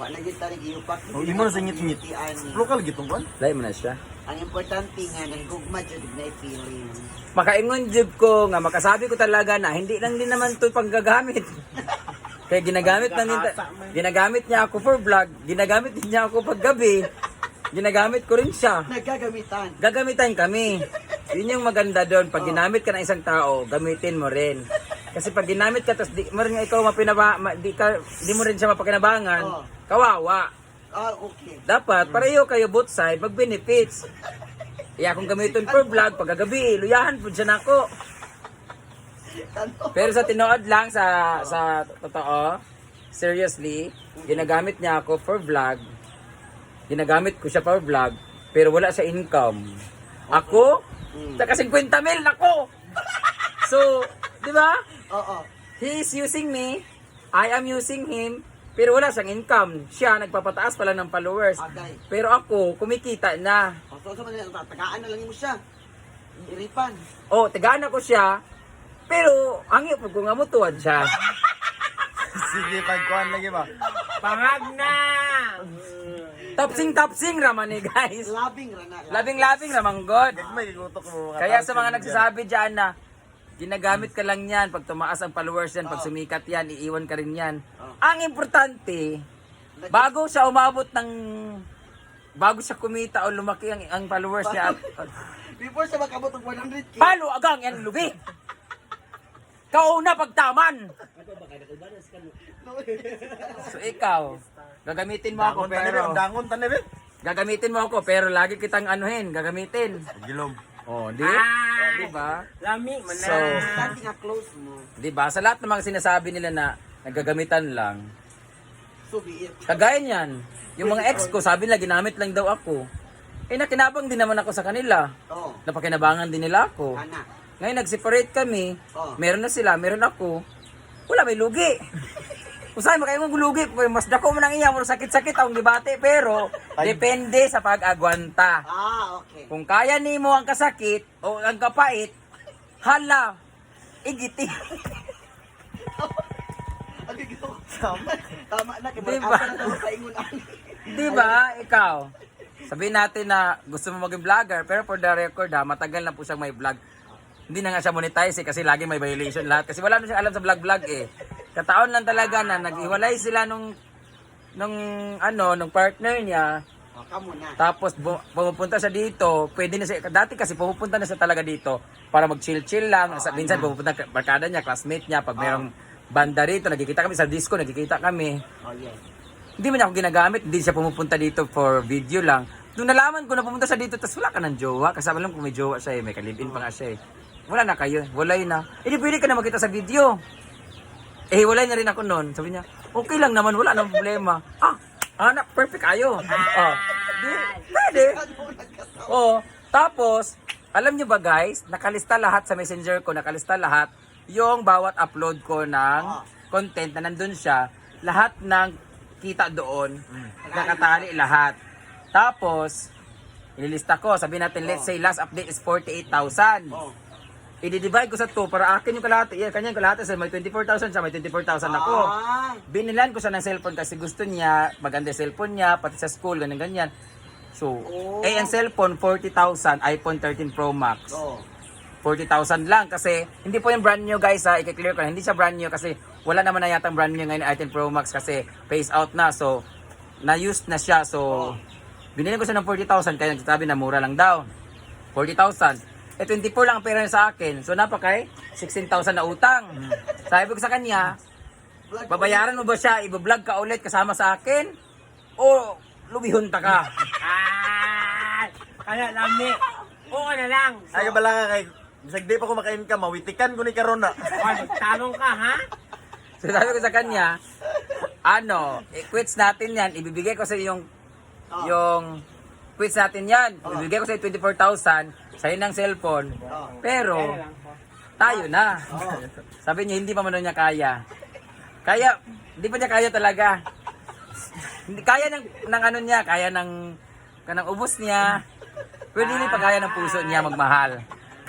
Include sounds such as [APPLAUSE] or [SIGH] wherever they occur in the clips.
Wala gyud tani giupak. Oh, imo na singit-ngit. Lokal gitong kwan. Lain mo na siya. Ang importante nga nagugma jud na feeling. Makaingon jud ko nga makasabi ko talaga na hindi lang din naman to panggagamit. [LAUGHS] Kaya ginagamit na niya, ginagamit niya ako for vlog, ginagamit din niya ako paggabi. Ginagamit ko rin siya. Nagagamitan. Gagamitan kami. Yun yung maganda doon. Pag ginamit ka ng isang tao, gamitin mo rin. Kasi pag ginamit ka, tapos di mo rin ikaw mapinaba, ma, di, ka, di mo rin siya mapakinabangan, Oo. Kawawa. Ah, okay. Dapat, pareho kayo both side, mag-benefits. Iya kung gamiton for vlog, pag gagabi, luyahan po siya nako. Ano? Pero sa tinood lang, sa, sa totoo, seriously, ginagamit niya ako for vlog. Ginagamit ko siya for vlog, pero wala siya income. Ako, Mm. taka 50 mil, nako! So, di ba? Oo. He is using me, I am using him, pero wala siyang income. Siya, nagpapataas pala ng followers. Agay. Pero ako, kumikita na. O, so, so, tagaan na lang mo siya. Iripan. O, tagaan ako siya, pero ang iyo ko nga siya. [LAUGHS] Sige, pagkuhan lagi ba? Pangag na! Tapsing tapsing raman ni guys. Labing rana. Labing labing raman god. Kaya sa mga nagsasabi diyan na ginagamit ka lang yan pag tumaas ang followers yan, pag sumikat yan, iiwan ka rin yan. Ang importante, bago siya umabot ng bago siya kumita o lumaki ang, ang followers niya, [LAUGHS] Before siya makabot ng 100k. palo agang yan lubi. Kauna pagtaman. So ikaw, gagamitin mo ako Dangon pero dangon tani be. gagamitin mo ako pero lagi kitang anuhin, gagamitin. Gilom. Oh, di? Ah! Di ba? Lami mo na. So, Dati nga close mo. di ba? Sa lahat ng mga sinasabi nila na nagagamitan lang, So be it. kagaya niyan, yung mga ex ko, sabi nila ginamit lang daw ako. Eh, nakinabang din naman ako sa kanila. Oo. Napakinabangan din nila ako. Ana. Ngayon, nag-separate kami. Oh. Meron na sila, meron ako. Wala, may lugi. [LAUGHS] Kung saan makaya mong lugi, kung mas dako mo nang iya, mo sakit-sakit akong gibate, pero depende sa pag-agwanta. Ah, okay. Kung kaya nimo ang kasakit o ang kapait, hala, igiti. [LAUGHS] Tama. Tama na. Kaya Diba? diba? Ikaw. Sabihin natin na gusto mo maging vlogger, pero for the record ha, matagal na po siyang may vlog. Hindi na nga siya monetize eh, kasi lagi may violation lahat. Kasi wala na siyang alam sa vlog-vlog eh. Kataon lang talaga na naghiwalay sila nung nung ano, nung partner niya. O, kamo na. Tapos bu- pumupunta siya dito, pwede na siya, dati kasi pumupunta na siya talaga dito para mag-chill-chill lang. Sa, minsan pumupunta ka- barkada niya, classmate niya, pag merong banda rito, nagkikita kami sa disco, nagkikita kami. Oh, yes. Hindi man niya ako ginagamit, hindi siya pumupunta dito for video lang. Nung nalaman ko na pumunta siya dito, tapos wala ka ng jowa, kasi alam ko may jowa siya eh, may kalibin pa nga siya eh. Wala na kayo, walay na. Eh di pwede ka na makita sa video. Eh walay na rin ako noon. Sabi niya, okay lang naman, wala nang problema. Ah, anak, perfect ayo. Oh, di, pwede. Oh, tapos, alam niyo ba guys, nakalista lahat sa messenger ko, nakalista lahat yung bawat upload ko ng content na nandun siya, lahat ng kita doon, nakatali lahat. Tapos, ililista ko, sabi natin, let's say last update is 48,000. Oh. I-divide ko sa 2 para akin yung kalahati, yeah, kanya yung kalahati, so may 24,000 siya, may 24,000 ako. Ah. Binilan ko siya ng cellphone kasi gusto niya, maganda yung cellphone niya, pati sa school, ganyan ganyan. So, Oh. eh ang cellphone 40,000, iPhone 13 Pro Max. Oh. 40,000 lang kasi hindi po yung brand new guys ha, i-clear ko, hindi siya brand new kasi wala naman na yatang brand new ngayon ng 13 Pro Max kasi phase out na so na-used na siya so binili ko siya ng 40,000 kaya nagsasabi na mura lang daw 40,000 eh 24 lang ang pera niya sa akin so napakay 16,000 na utang sabi ko sa kanya babayaran mo ba siya i-vlog ka ulit kasama sa akin o lumihon ta ka Ah! Kaya lami. Oo na lang. Ay ka bala nga kay Bisag di pa ko maka-income, mawitikan ko ni karon na. Oh, magtanong ka, ha? So sabi ko sa kanya, ano, i-quits natin yan, ibibigay ko sa yung, yung, quits natin yan, ibibigay ko sa 24,000, sa'yo ng cellphone, pero, tayo na. Sabi niya, hindi pa man niya kaya. Kaya, hindi pa niya kaya talaga. Hindi kaya ng, ng ano niya, kaya ng, kanang ubos niya, pero hindi pa kaya ng puso niya magmahal.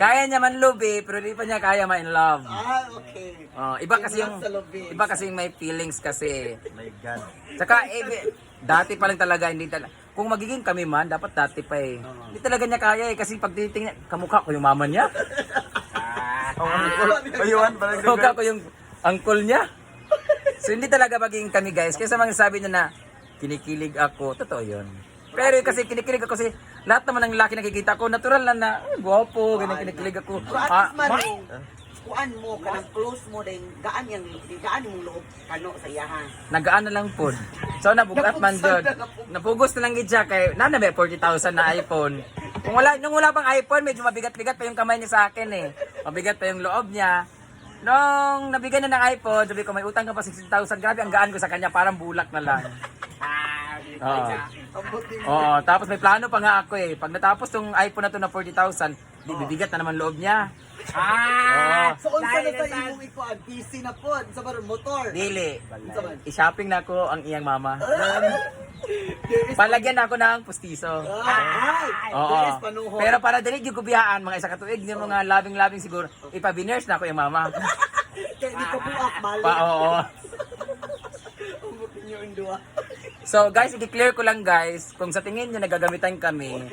Kaya niya man love eh, pero di pa niya kaya ma in love. Ah, okay. Oh, iba kasi yung iba kasi yung may feelings kasi. My God. Saka eh, dati pa lang talaga hindi talaga. Kung magiging kami man, dapat dati pa eh. Hindi talaga niya kaya eh kasi pag titingnan, kamukha ko yung mama niya. [LAUGHS] Oh, uncle. Payuhan, parang kamukha ko yung uncle niya. So hindi talaga magiging kami guys. Kaya sa mga sabi niya na kinikilig ako, totoo yun. Pero kasi kinikilig ako kasi lahat naman ng lalaki nakikita ko, natural lang na, "Ay, gwapo, ganyan kinikilig ako. Ah, kuan mo, kanang close mo, dahil gaan yung, gaan yung loob, kano sa iyahan. nagaan na lang po. So nabugat man jud. Napugos na lang gid siya kay nana may 40,000 na iPhone. Kung wala nung wala pang iPhone, medyo mabigat-bigat pa yung kamay niya sa akin eh. Mabigat pa yung loob niya. Nung nabigyan na ng iPhone, sabi ko may utang ka pa 60,000. Grabe ang gaan ko sa kanya, parang bulak na lang. Oo. Oo, tapos may plano pa nga ako eh. Pag natapos tong iPhone na to na 40,000, di bibigat na naman loob niya. Ah! So, unsa na sa imong ikuan? PC na po, sa baron motor. Dili. Unsa man? I-shopping na ako ang iyang mama. [LAUGHS] Palagyan na ako ng pustiso. Ay, Oo. there is panuhon. Pero para dili gyud ko biyaan mga isa ka tuig yung mga labing-labing siguro ipa-biners na ako yung mama. [LAUGHS] Kaya di ko buak, mali. Pa oo. Umutin yung indua. So guys, i-declare ko lang guys, kung sa tingin niyo nagagamitan kami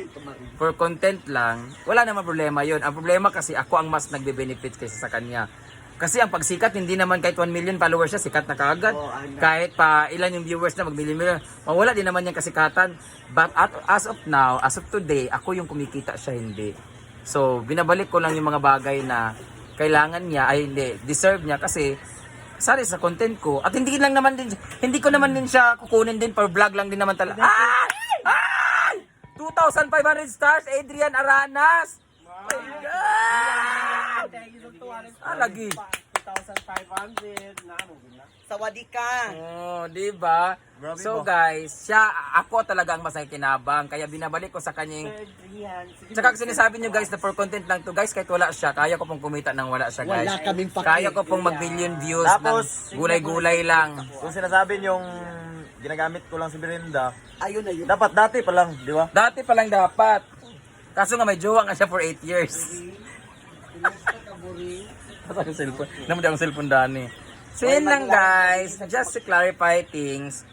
for content lang, wala namang problema 'yon. Ang problema kasi ako ang mas nagbe-benefit kaysa sa kanya. Kasi ang pagsikat, hindi naman kahit 1 million followers siya, sikat na kaagad. Ano. kahit pa ilan yung viewers na mag-million, mawala din naman yung kasikatan. But at, as of now, as of today, ako yung kumikita siya, hindi. So, binabalik ko lang yung mga bagay na kailangan niya, ay hindi, deserve niya kasi sari sa content ko. At hindi lang naman din, hindi ko naman din siya kukunin din for vlog lang din naman talaga. Ah! Ay! 2,500 stars, Adrian Aranas! My God! Thank you sa 200. Ah, lagi. 2,500. Na, mo na. Sawadi ka. Oh, di ba? Grabe So ba? guys, siya ako talaga ang mas nakikinabang kaya binabalik ko sa kanyang Tsaka sinasabi niyo guys na for content lang to guys kahit wala siya kaya ko pong kumita nang wala siya guys. Wala kaming paki. Kaya ko pong mag million views Tapos, ng gulay-gulay lang. Kung sinasabi yung ginagamit ko lang si Brenda, Ayun na yun. dapat dati pa lang, di ba? Dati pa lang dapat. Kaso nga may jowa nga siya for 8 years. Asa [LAUGHS] yung cellphone? Naman ang cellphone dani. So yun lang guys, just to clarify things.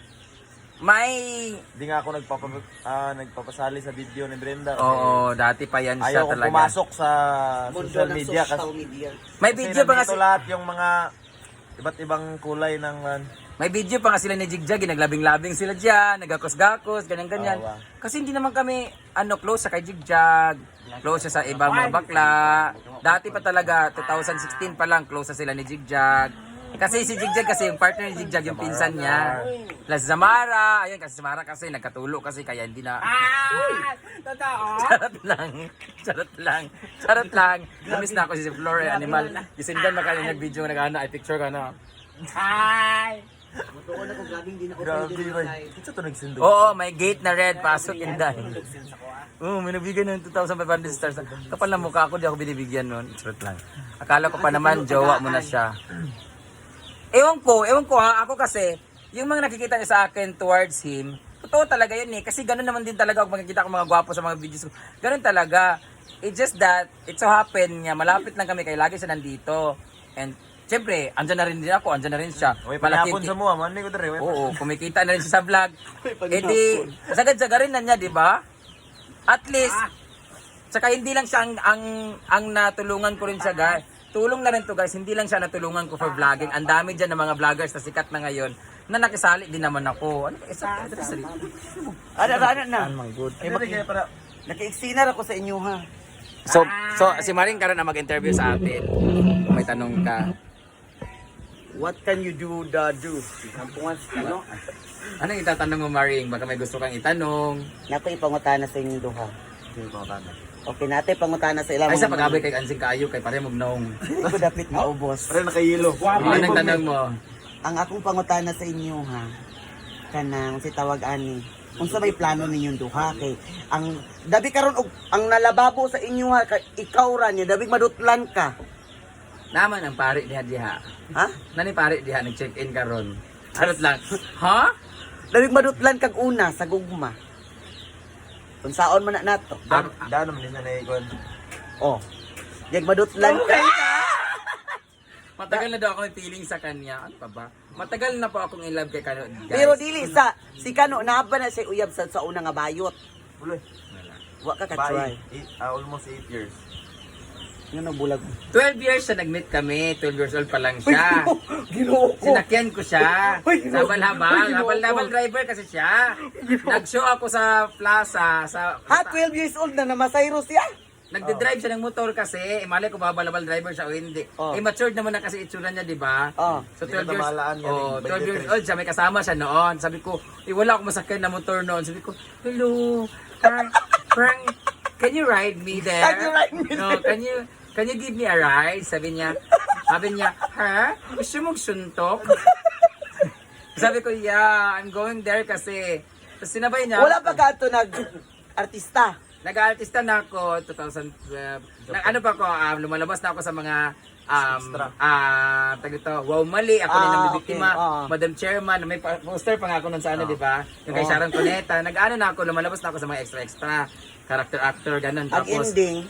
May Hindi nga ako nagpapa, ah, nagpapasali sa video ni Brenda. kasi Oo, dati pa yan siya Ayaw kong talaga. pumasok sa Mundo social ng media social kasi, media. May kasi video pa nga nandito si- lahat yung mga iba't ibang kulay ng man. May video pa nga sila ni Jigjag, eh, naglabing-labing sila diyan, nagakos-gakos, ganyan-ganyan. Oo, ah. Kasi hindi naman kami ano close sa kay Jigjag. Close siya sa ibang mga bakla. Dati pa talaga 2016 pa lang close na sila ni Jigjag. Kasi si Jigjag kasi yung partner ni Jigjag yung pinsan niya. Plus Zamara, ayun kasi Zamara kasi nagkatulo kasi kaya hindi na Ah! Totoo? [LAUGHS] Charot lang. Charot lang. Charot lang. Namiss na ako si Flora Animal. Gisindan na kayo nag-video nag-ano, ay picture ka na. Hi! Di na Grabe, open Ray. Ito to nagsindo. Oo, may gate na red, pasok in dahil. Oo, may nabigyan ng 2,500 stars. Kapal na mukha ako, di ako binibigyan nun. Charot lang. Akala ko pa naman, jowa mo na siya. Ewan ko, ewan ko ha, ako kasi, yung mga nakikita niya sa akin towards him, totoo talaga yun eh. Kasi ganun naman din talaga ako makikita ko mga gwapo sa mga videos ko. Ganun talaga. It's just that, it so happen nga, malapit lang kami kay lagi siya nandito. And, syempre, andyan na rin din ako, andyan na rin siya. Uy, Malaki- panapon sa mua, man, ko uy. Oo, kumikita na rin siya sa vlog. [LAUGHS] Eh di, sagad-saga rin na niya, di ba? At least, tsaka hindi lang siya ang, ang, ang natulungan ko rin siya, guys. Tulong na rin to guys, hindi lang siya natulungan ko for vlogging. Ang dami dyan ng mga vloggers na sikat na ngayon na nakisali din naman ako. Ano ka isa? Ano ka Ano, ano na? Ano good. Eh, maki- Naka-exinar ako sa inyo ha. So, so si Maring karon na mag-interview sa atin. Kung may tanong ka. What can you do the do? Kampungan ano? Ano yung itatanong mo, Maring? Baka may gusto kang itanong. Nato ipangutana sa inyong duha. Hindi ko Okay, natin pangutana sa ilang Ay sa pag-abay kay Ansing Kaayo, kay pare magnong. Hindi ko dapat [LAUGHS] maubos. Pero nakahilo. Ano ang tanong mo? Ang akong pangutana sa inyo ha, kanang si tawag ani. Unsa may plano ninyong duha kay ang dabi karon og ang nalababo sa inyo ha kay ikaw ra niya dabi madutlan ka. Naman ang pare diha diha. Ha? Nani pare diha nag-check-in karon. Charot lang. Ha? Dabi madutlan kag una sa gugma. Unsaon man na nato? Dan, dan naman din na naikon. Oh. Yag madutlan ka. [LAUGHS] Matagal na daw ako may feeling sa kanya. Ano pa ba? Matagal na po akong in love kay Kano. Guys. Pero dili sa si Kano naba na siya uyab sa sa una nga bayot. Uloy. Wa ka ka-try. Bye. Eight, ah, almost 8 years. Yun ang bulag. 12 years siya nag-meet kami. 12 years old pa lang siya. Ginoo ko. Sinakyan ko siya. Uy, Sa ginoo- habal-habal. Driver kasi siya. Nag-show ako sa plaza. Sa, Ha, 12 years old na namasayro siya. Nagde-drive siya ng motor kasi, eh, malay ko babal-abal driver siya o hindi. Oh. Eh, matured naman na kasi itsura niya, di ba? Oh. So, Hindi 12 na years, yan, oh, eh, 12 years 23. old siya, may kasama siya noon. Sabi ko, eh, wala akong masakyan na motor noon. Sabi ko, hello, Frank, Frank, can you ride me there? Can you ride me no, Can you, can you give me a ride? Sabi niya, sabi niya, ha? Gusto mong suntok? sabi ko, yeah, I'm going there kasi. Tapos sinabay niya. Wala pa ka ito nag artista. Nag-artista na ako 2012. Nag, ano pa ako, um, lumalabas na ako sa mga um, ah, tag ito, wow mali, ako Ah, ang bibiktima, okay, ah. Madam Chairman, may poster pa nga ako nun sa ano, di ba? Yung kay Oh. Sharon Cuneta, nag-ano na ako, lumalabas na ako sa mga extra-extra, character actor, ganun. Ang Tapos, ending,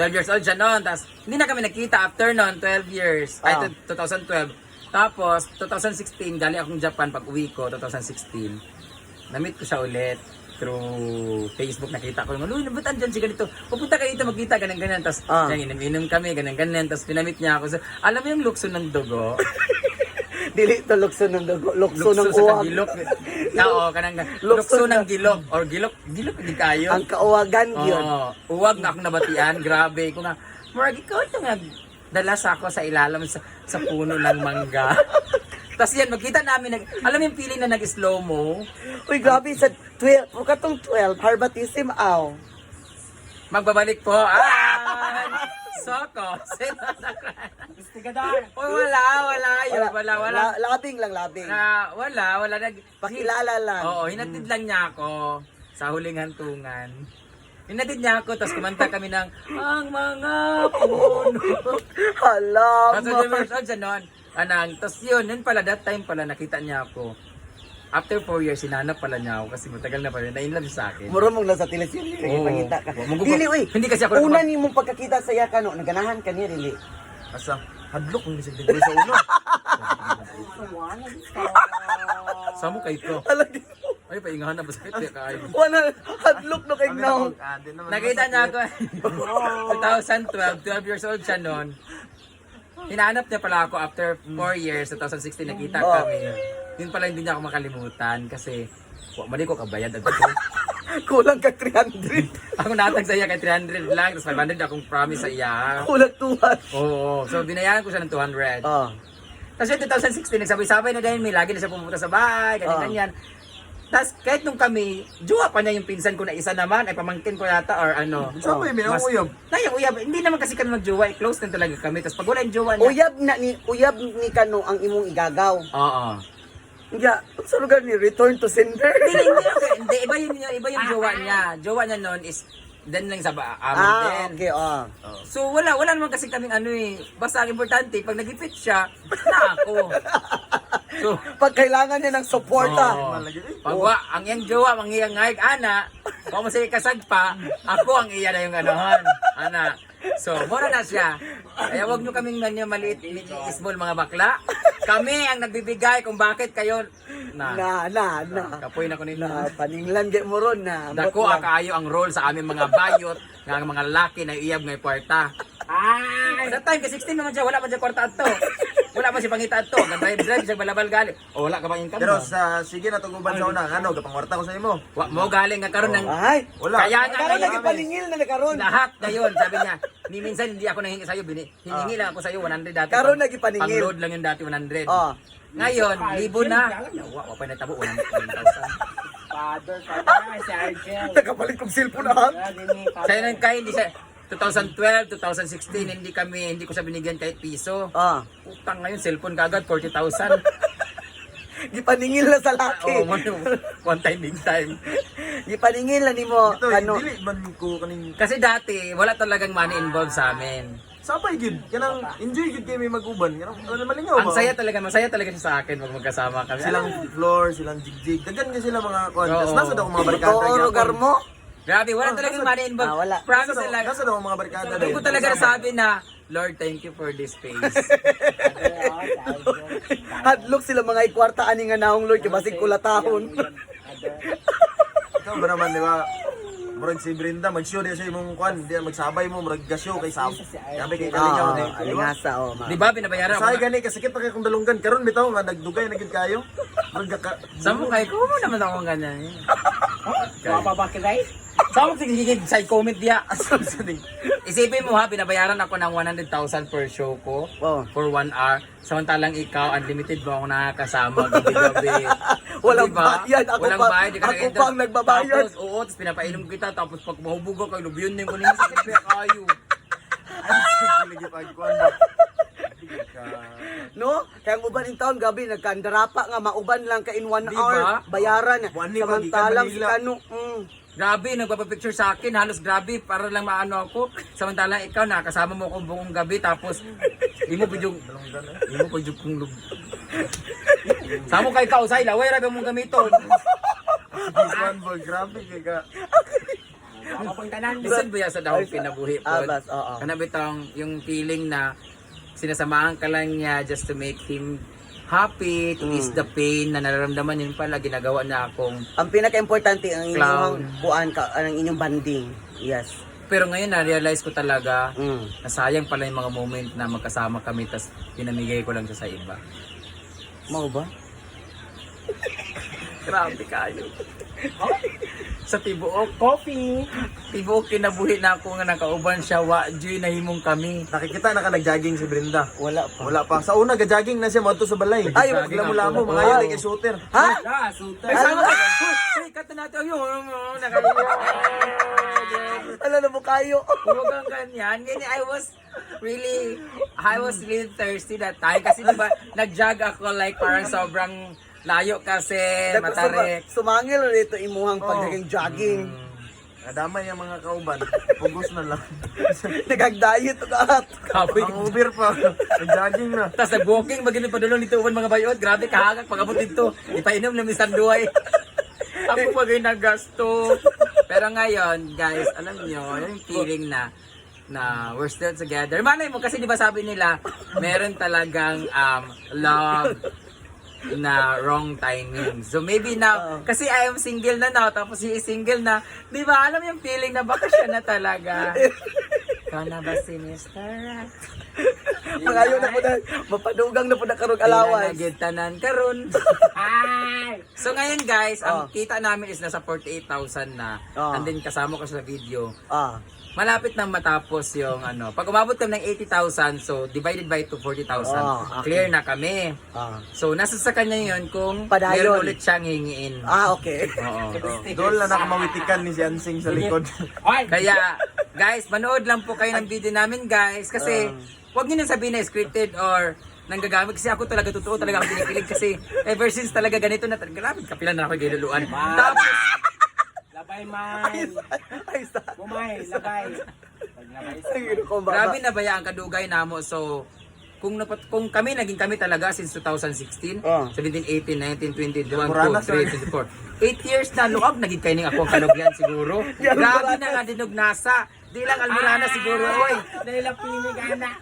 12 years old siya noon, tapos hindi na kami nakita after noon, 12 years, ay Ah. 2012. Tapos, 2016, galing akong Japan pag uwi ko, 2016. Na-meet ko siya ulit through Facebook, nakita ko naman, uy, ba't andyan si ganito? Pupunta kayo dito, magkita, ganun ganun. Tapos, Ah. yan, inom kami, ganun ganun. Tapos, pinamit niya ako. So, alam mo yung lukso ng dugo? [LAUGHS] dili to lukso ng dugo, lukso, Lukso ng sa uwag. Oo, kanang Lukso ng gilok. Or gilok, gilok, hindi kayo. Ang kauwagan yun. Oo. Uwag na akong nabatian. Grabe. Ko nga, Mark, ikaw ito nga dalas ako sa ilalim sa, sa puno ng mangga. [LAUGHS] Tapos yan, magkita namin, nag, alam yung feeling na nag-slow mo? Uy, grabe sa 12, o katong 12, harbatism aw. Magbabalik po. Ah! [LAUGHS] Soko. Investigador. Uy, wala, wala. Yun, wala, wala. La- labing lang, labing. Na, wala, wala. Nag, Pakilala lang. Oo, hinatid lang niya ako sa huling hantungan. Hinatid niya ako, tapos kumanta kami ng Ang mga puno. Hala, Tapos siya noon. Anang, tapos yun, yun pala, that time pala, nakita niya ako. After 4 years, sinanap pala niya ako kasi matagal na pala, na-inlove siya sa akin. Muro mong nasa teleserye, Oo. pangita ka. Magupa- Dili, uy. Hindi kasi ako Una ni mong pagkakita sa iya kano, naganahan ka niya, dili. Asa, hadlok ng bisig dito sa ulo. Samo kay. Alagi. Ay, paingahan na ba sa kaya kayo? Wala, hadlook na kay now. Nakita niya ako. 2012, 12 years old siya noon. Hinanap niya pala ako after 4 years, 2016 nakita Oh. kami. Yun pala hindi niya ako makalimutan kasi wa mali ko kabayad agad. [LAUGHS] [LAUGHS] Kulang ka 300. ako natag sa iya kay 300 lang, tapos 500 akong promise sa iya. Kulang tuwan. Oo, so binayaran ko siya ng 200. Oh. Tapos yung 2016, nagsabay-sabay na dahil may lagi na siya pumunta sa bahay, ganyan, Ah. ganyan. Tapos kahit nung kami, jowa pa niya yung pinsan ko na isa naman, ay pamangkin ko yata or ano. Saan ba yung Mas- minanguyab? Na yung uyab, hindi naman kasi kami mag-jowa, eh, close na talaga kami. Tapos pag wala yung jowa niya, Uyab na ni uyab ni kano ang imong igagaw. oo. Nga, sa lugar ni return to sender. Hindi, hindi, hindi, iba yung, iba yung jowa niya. Jowa niya noon is, then lang sa ba, amin ah, din. okay, oh. So wala, wala naman kasi kaming ano eh. Basta ang importante, pag nag-fit siya, na ako. So, [LAUGHS] Pag kailangan niya ng suporta. Oo. Pag wa, ang iyang jowa, ang iyang ngayag, ana, kung mo sa kasagpa, ako ang iya na yung anohan. Ana. So, mura na siya. Kaya wag nyo kaming nanyo maliit, small mga bakla. Kami ang nagbibigay kung bakit kayo na. Na, na, na. Kapoy na ko nila. Na, paninglan di mo ron na. Dako Ba't ang kaayo ang role sa aming mga bayot nga mga laki na iyab ngay kwarta. Ay! That time, kasi 16 naman siya, wala man siya kwarta ato. Wala man siya pangita ato. Nag-drive-drive siya balabal gali. O wala ka bang income Pero mo? sa, sige na tuguban sa una, ano, kapangwarta ko sa imo. Wa, mo galing nga karon ng Ay, Wala. Kaya nga karon paningil na nakaron. lahat ngayon, sabi niya, ni minsan hindi ako nahingi sa'yo, bini, hiningi lang ako sa'yo 100 dati. Karon Pang- nagipaningil. Pang-load lang yung dati 100. Oh. Ngayon, libo na. Wa, wa pa na tabo, 100,000. [LAUGHS] Father, father, si Argel. Nakapalit kong cellphone ha. Sa'yo nang kaya, hindi siya, 2012, 2016, hindi kami, hindi ko siya binigyan kahit piso. Ah, Utang ngayon, cellphone kagad, 40,000. [LAUGHS] gipaningil na sa laki. Oo, man, one time, big time. Gipaningil na nimo Ito, kano. dili man ko kaning Kasi dati, wala talagang money involved sa amin. sapay gid. Kanang enjoy gid kay may maguban. Kanang ano malingaw Ang ba? saya talaga, masaya talaga siya sa akin pag magkasama kami. silang floor, silang jigjig. Daghan ka sila mga kuan. Oo. Tapos nasa daw mga barkada Totoo lugar mo. Grabe, wala talagang money involved. Ah, wala. Promise Nasa talaga. nasa daw ang mga barkada Doon ko talaga nasabi na, Lord, thank you for this space. [LAUGHS] Hadlok sila mga ikwarta ani nga naong Lord kay basig kulatahon. Ikaw ba naman, di ba? Murag si Brenda, mag-show diya sa imong kwan, diya magsabay mo, murag gasyo kay Sab. Sabi kay Kalingaw, Ah, di ba? alingasa oh. ma. Di ba, binabayaran ako. Say gani kasakit pa kay kung dalunggan karon bitaw nga nagdugay na gid kayo. Murag ka Sa mo kayo, kumo naman ako ganyan. eh. Mapapakit ay? Sa mo tigigig sa comment diya. [LAUGHS] Isipin mo ha, binabayaran ako ng 100,000 per show ko Oh. for one hour. Samantalang ikaw, unlimited mo ako nakakasama gabi-gabi. [LAUGHS] Walang Diba? bayad. Ako Walang pa- bayad. di ka ako pa ang nagbabayad. Tapos, oo, tapos pinapainom kita. Tapos pag mahubog ako, ilubyon na yung kunin sa kape kayo. [LAUGHS] No? Kaya ang uban in taon gabi nagkandarapa nga mauban lang ka in one Di hour ba? bayaran. Ni ba, Samantalang si Manila. Kano, mm, Grabe, nagpapapicture sa akin. Halos grabe, para lang maano ako. Samantalang ikaw, nakasama mo akong buong gabi. Tapos, hindi mo pwede hindi mo pwede kong lub. Samo kay ikaw, say, laway rabi mong gamiton. Kwan ba grabe kay ka. Mapapuntanan. Listen ba yan sa dahong pinabuhi po? Ah, bas, oo. Kana bitang yung feeling na sinasamahan ka lang niya just to make him happy, to ease the pain na nararamdaman yun pala, ginagawa na akong ang pinaka-importante ang inyong kuan ka, ang inyong banding. Yes. Pero ngayon na-realize ko talaga Mm. na sayang pala yung mga moment na magkasama kami tas pinamigay ko lang siya sa iba. Mao ba? [LAUGHS] Grabe kayo. Sa tibuok, Coffee. tibuok kinabuhi na ako nga nakauban siya, wa joy nahimong kami. Nakikita na ka nag-jogging si Brenda. Wala pa. Wala pa. Sa una, ga-jogging na siya mo sa balay. Ay, Nag-jogging lamo-lamo, ako. mga yun, kay shooter. Ha? Ah, suta. Ay, sama ka! Ay, kata natin, nakalimutan. Ala na mo kayo. Huwag kang ganyan. Ganyan, I was really, I was really thirsty that time. Kasi diba, nag-jog ako like parang sobrang layo kasi, matarik. Sumangil ulit ito imuhang Oo. pagdagang jogging. Nadamay ang mga kauban. Pugos na lang. [LAUGHS] Nagagdayet ito at. Kapoy. ang Uber pa. Nag-jogging na. Tapos nag-walking, magiging padulong dito uban mga bayot. Grabe, kahagak, pag-abot dito. Ipainom ng isang duway. Ako magay nagasto. Pero ngayon, guys, alam nyo, yung feeling na na we're still together. Malay mo, kasi di ba sabi nila, meron talagang um, love na wrong timing. So maybe now, kasi I am single na now, tapos is single na, di ba, alam yung feeling na baka siya na talaga. [LAUGHS] Ikaw na ba si Mr. Right? [LAUGHS] Pangayo na po na. Mapadugang na po na karong alawas. Pinagitanan karon. Ay! [LAUGHS] so ngayon guys, ang Oh. kita namin is nasa 48,000 na. Oh. And then kasama ko sa video. Ah. Malapit na matapos yung ano. Pag umabot kami ng 80,000, so divided by 2, 40,000. Oh, okay. Clear na kami. Ah. So nasa sa kanya yun kung Padayon. meron ulit siyang hingiin. Ah, okay. Oo. [LAUGHS] Doon lang nakamawitikan ni si Ansing sa likod. Ay! Kaya, guys, manood lang po kayo ng video namin, guys. Kasi, huwag niyo nang sabihin na scripted or nanggagamit. Kasi ako talaga, totoo talaga ako kinikilig. Kasi, ever since talaga ganito na, grabe, kapilan na ako ginuluan. Tapos, Labay man. Ay, sa. Bumay, labay. Grabe na ba ang kadugay namo. So, kung napat kung kami naging kami talaga since 2016, Oh. 17, 18, 19, 20, 21, Muranas 22, 23, 24. 8 years na luag naging kaining ako ang kalugyan siguro. [LAUGHS] Grabe na nga dinog nasa. Di lang almurana siguro oy. Dahil ang pinig, anak.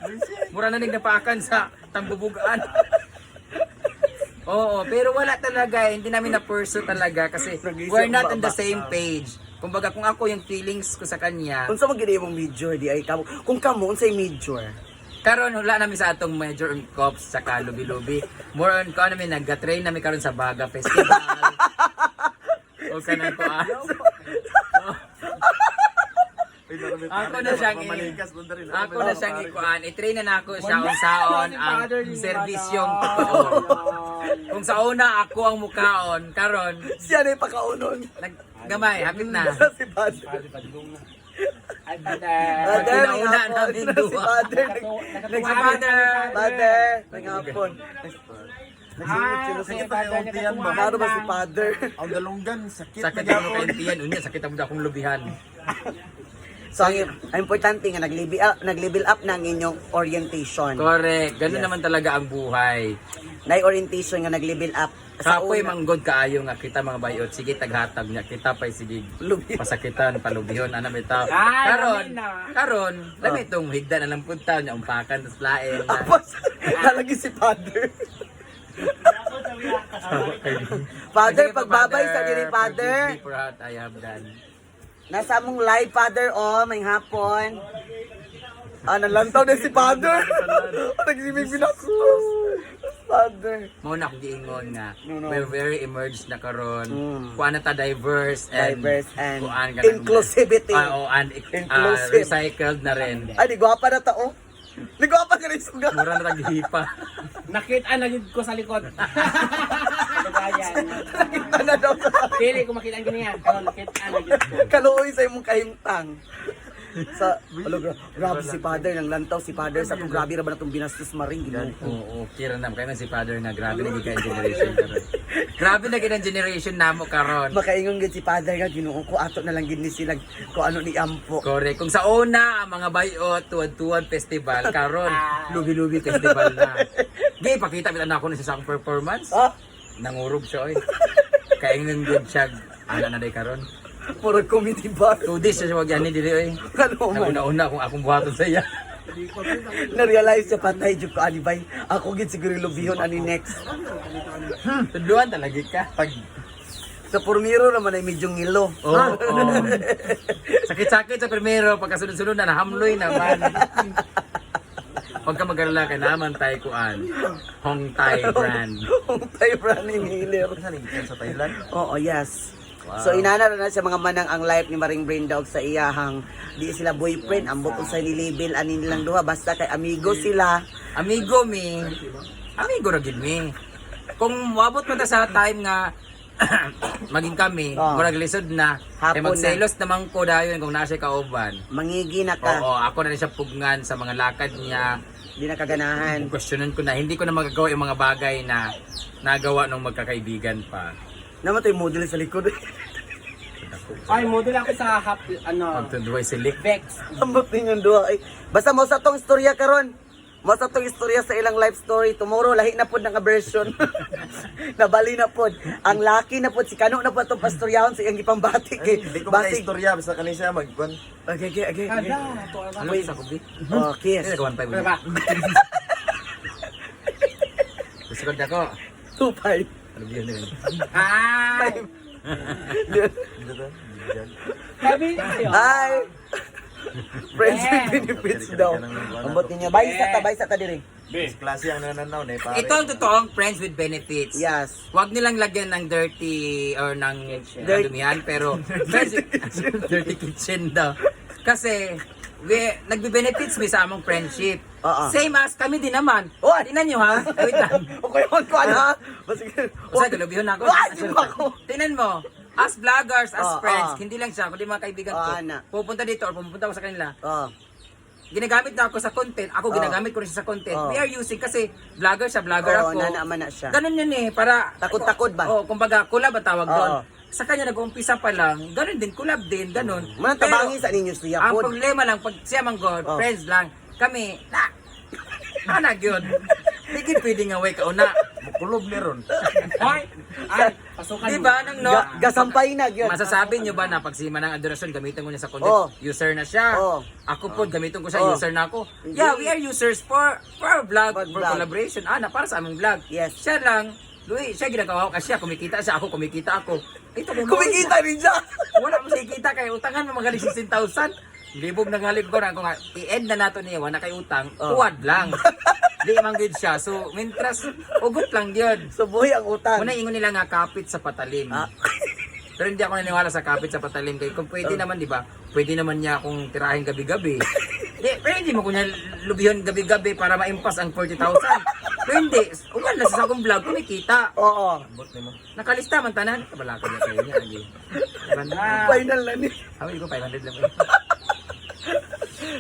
Mura na nagnapakan sa tambubugaan. Oo, pero wala talaga, hindi namin na pursue talaga kasi we're not on the same page. Kumbaga kung ako yung feelings ko sa kanya, Unsa man gid imong major di ay kamo. Kung kamo unsay major? karon wala namin sa atong major on cops sa lubi-lubi. More on ko namin nagga-train namin karon sa Baga Festival. o kanang ko ah. Ako na siyang i-. Ako na siyang ikuan, i-train na nako siya kung saon ang serbisyong totoo. [LAUGHS] Kung sa una ako ang mukaon, karon Siya na yung pakaunon. naggamay, hapit na. si Father. Father, Pinauna ngapon. namin Si duwa. Father. Nagsifather. Father, ngapon. Ah, Sakit okay, na yung brother, tiyan ba? Maro ba si Father? Ang dalunggan, sakit Sakit na gyapon. kaintiyan, unya sakit ang akong lubihan. [LAUGHS] So, ang, ang importante nga, nag-level up, nag-level up na ang inyong orientation. Correct. Ganun Yes. naman talaga ang buhay. Na orientation nga nag-level up. Sa Kapoy una, manggod kaayo nga kita mga bayot. Sige taghatag niya. Kita pa'y sige. Lubi. Pasakitan, palubihon, ano bitaw. Ay, Karon, lamin na. karon, Oh. lami itong higda na lang punta niya, umpakan, tas lain. [LAUGHS] Tapos, lalagi si father. Father, pagbabay sa diri, father. Forgive me for what I have done. Nasa mong live, father, oh, may hapon. Ah, nalantaw na si father. [LAUGHS] Nagsibig binakos. Father. Mo na giingon nga, No, no. we're very emerged na karon. Mm. Kuan na ta diverse and Diverse and kuan ka inclusivity. Ah, oh, and uh, Inclusive. recycled na rin. Ay, di gwapa na tao. Di gwapa ka rin suga. Mura na taghipa. Nakita na ko sa likod. [LAUGHS] Kalugayan. Nakita na daw sa Pili ko makita ang ganyan. Pero nakita na yun ko. kaluoy sa imong kahimtang. Sa, alo, gra- grabe si father, nang lantaw si father sa kung grabe ra ba na itong binastos maring ginoo ko. Oo, kira na. Kaya man si father nga, grabe na ang generation karon. grabe na ang generation namo karon. Makaingon gid si father nga ginoo ko ato na lang gid ni sila kung ano ni ampo. Correct. Kung sa una, ang mga bayot, tuwad-tuwad festival, karon, lubi-lubi festival na. Gay, pakita bitan ako na sa akong performance. Nangurog siya, oy. Kaingon good siya. Ana na day karon. puro comedy bar. Two days siya wag ani dili, oy. Ano man. Una-una kung akong buhaton sa iya. Na-realize siya patay jud ko anibay. Ako gid siguro lubihon ani next. Tudluan talaga ka. Pag Sa Purmiro naman ay medyo ngilo. Oh, oh. Sakit-sakit sa primero, pagkasunod-sunod na nahamloy naman. [LAUGHS] Huwag ka mag-alala ka naman tayo kuan. Hong Thai [LAUGHS] brand. Tayo ni Miller. Saan yung sa Thailand? Oo, yes. So inana na sa mga manang ang life ni Maring Brain Dog sa iyahang di sila boyfriend ambot sa nilibel ani nilang duha basta kay amigo sila. Amigo mi. Amigo ra gid mi. Kung moabot man ta sa time nga [COUGHS] maging kami, Oh. murag lisod na. Hapon Kay magselos naman ko dayon kung nasa kauban. Mangigi na ka, Oo, ako na rin siya pugnan sa mga lakad niya. Di na kaganahan. Questionan ko na, hindi ko na magagawa yung mga bagay na nagawa ng magkakaibigan pa. Naman tayo model sa likod. Ay, model ako sa hap, ano, Pagtunduay si Lick. Vex. Ambot ninyong duha. Ay, basta mo sa tong istorya karon. Sa tong istorya sa ilang life story. Tomorrow lahi na pod nga version. [LAUGHS] Nabali na pod. Ang laki na pod si Kano na pod tong pastoryahon sa iyang gipambati kay Hindi ko basig. istorya basta kanina siya magkuhan. Okay, okay, okay. to Ano sa kubi? Oh, kiss. Hindi nagawan pa Ano ba? [LAUGHS] Gusto ko ako. Two five. Ano yun? Hi! To, kayo. Hi! Friends with benefits daw. Ambot ninyo. Bay sa ta, bay sa ta diri. Mas klase ang nananaw na eh, pare. Ito ang totoong friends with benefits. Yes. Huwag nilang lagyan ng dirty or ng Dirty. kadumihan, pero [LAUGHS] friends, [LAUGHS] dirty kitchen daw. Kasi, we, nagbe-benefits mi sa among friendship. Oo. Same as kami din naman. Oy! Tingnan nyo ha. [LAUGHS] Wait lang. Okay, on ko ana. Basig. Kasi galubihan ako. Ba ako? Tingnan mo. As vloggers, as Oo, friends, oo. hindi lang siya, kundi mga kaibigan Oo, ko. ana. Pupunta dito or pupunta ako sa kanila. Oh. Ginagamit na ako sa content. Ako Oo. ginagamit ko rin siya sa content. Oo. We are using kasi vlogger siya, vlogger Oo, ako. nanaman na siya. Ganun yun eh, para... Takod-takod ba? Oo, kumbaga, collab ang tawag doon. Oo. Sa kanya nag-uumpisa pa lang, ganun din, collab din, ganun. Manang tabangi sa ninyo siya ang problema lang, pag siya man God, Oo. friends lang, kami, na, [LAUGHS] anag yun. Hindi pwede nga way kauna. Kulob meron. Hoy! [LAUGHS] Ay, pasukan Di mo. nang no? Ga- gasampay na gyud. Masasabi nyo ba na pag si Manang Adorasyon, gamitin ko niya sa content, Oo. user na siya. Oo. Ako po, gamitin ko siya, Oo. user na ako. Hindi. Yeah, we are users for for our vlog, For for vlog. collaboration. Ah, na para sa aming vlog. Yes. Siya lang, Louis, siya ginagawa ko kasi siya, kumikita siya, ako kumikita ako. Ito, Kumikita rin siya. Wala mo siya kita kay utangan mo magaling 16,000. Libog na ngalig ko na ako nga, i-end na nato niya, wala kay utang, Oh. uwad lang. Di man good siya. So, mintras, ugot lang yun. So buhay ang utang. Una ingon nila nga kapit sa patalim. Ah. [LAUGHS] Pero hindi ako naniniwala sa kapit sa patalim. Kaya kung pwede naman, di ba? Pwede naman niya akong tirahin gabi-gabi. di, pero hindi mo kunya lubihon gabi-gabi para maimpas ang 40,000. Pero hindi. Uwan na sa akong vlog, kumikita. Oo. Nakalista man tanan. Kabala ko na niya. Lagi. Final na ni. Hawi ko 500 lang.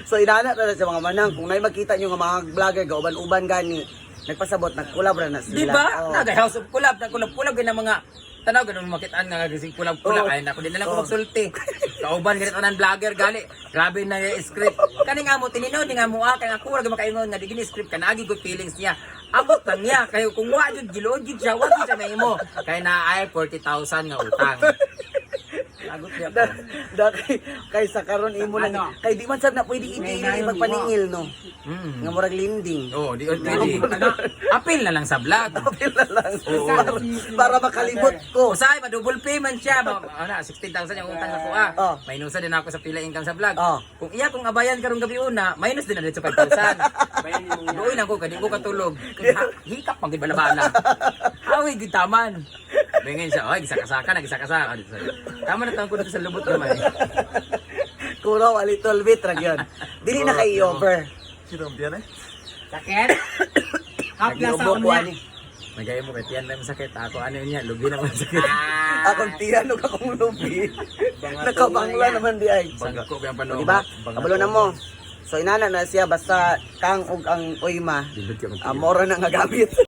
So inana na sa mga manang kung nay makita nyo nga mga vlogger gauban-uban gani nagpasabot nagkulab ra na sila. Di ba? Oo. Nagay House of Collab, nagkulab-kulab ng mga tanaw ganun makitaan nga gising pula-pula Oo. kaya na ko din lang ko magsulti. Kauban ganito nan vlogger gali. Grabe na yung script. Kani nga mo tinino di nga mo ah kay ako ra makaingon nga di gini script kanagi good feelings niya. Abot lang niya kayo kung wa jud gilood jud siya wa jud siya mahimo. Kay na ay 40,000 nga utang. Lagot niya Da, da kay, kay sa karon imo lang Ano? kay di man sad na pwede ngayon, magpaningil no. Mm. Nga murag linding. Oh, di pwede. Apil na lang sa vlog. [LAUGHS] Apil na lang. [LAUGHS] Para, para makalimot ko. Usay, ma-double payment siya. [LAUGHS] Ma, ano, 16,000 yung utang ako ah. Oh. Minus din ako sa pila income sa vlog. Oh. Kung iya kung abayan karong gabi una, minus din na dito sa 5,000. Bayanin mo yan. Doon ako, kadi ko katulog. Hikap pang balabala. Hawi gid taman. Bingin siya, oy, gisakasaka na, gisakasaka. Tama na taon ko sa lubot naman. eh. Kuraw a little bit ra gyud. Dili na kay over. Sino ang tiyan eh? Sakit? [COUGHS] Half na sa Nagiubok ko kanya. ani. Nagaya mo, kaya lang sakit. Ako ano niya, lugi [LAUGHS] naman sakit. Akong tiyan ug akong lubi. Nakabangla naman di ay. Sangko yung panahon. Di ba? Kabalo na mo. So inana na siya basta kang ug ang uyma. Ka Amora na nga gamit. [LAUGHS]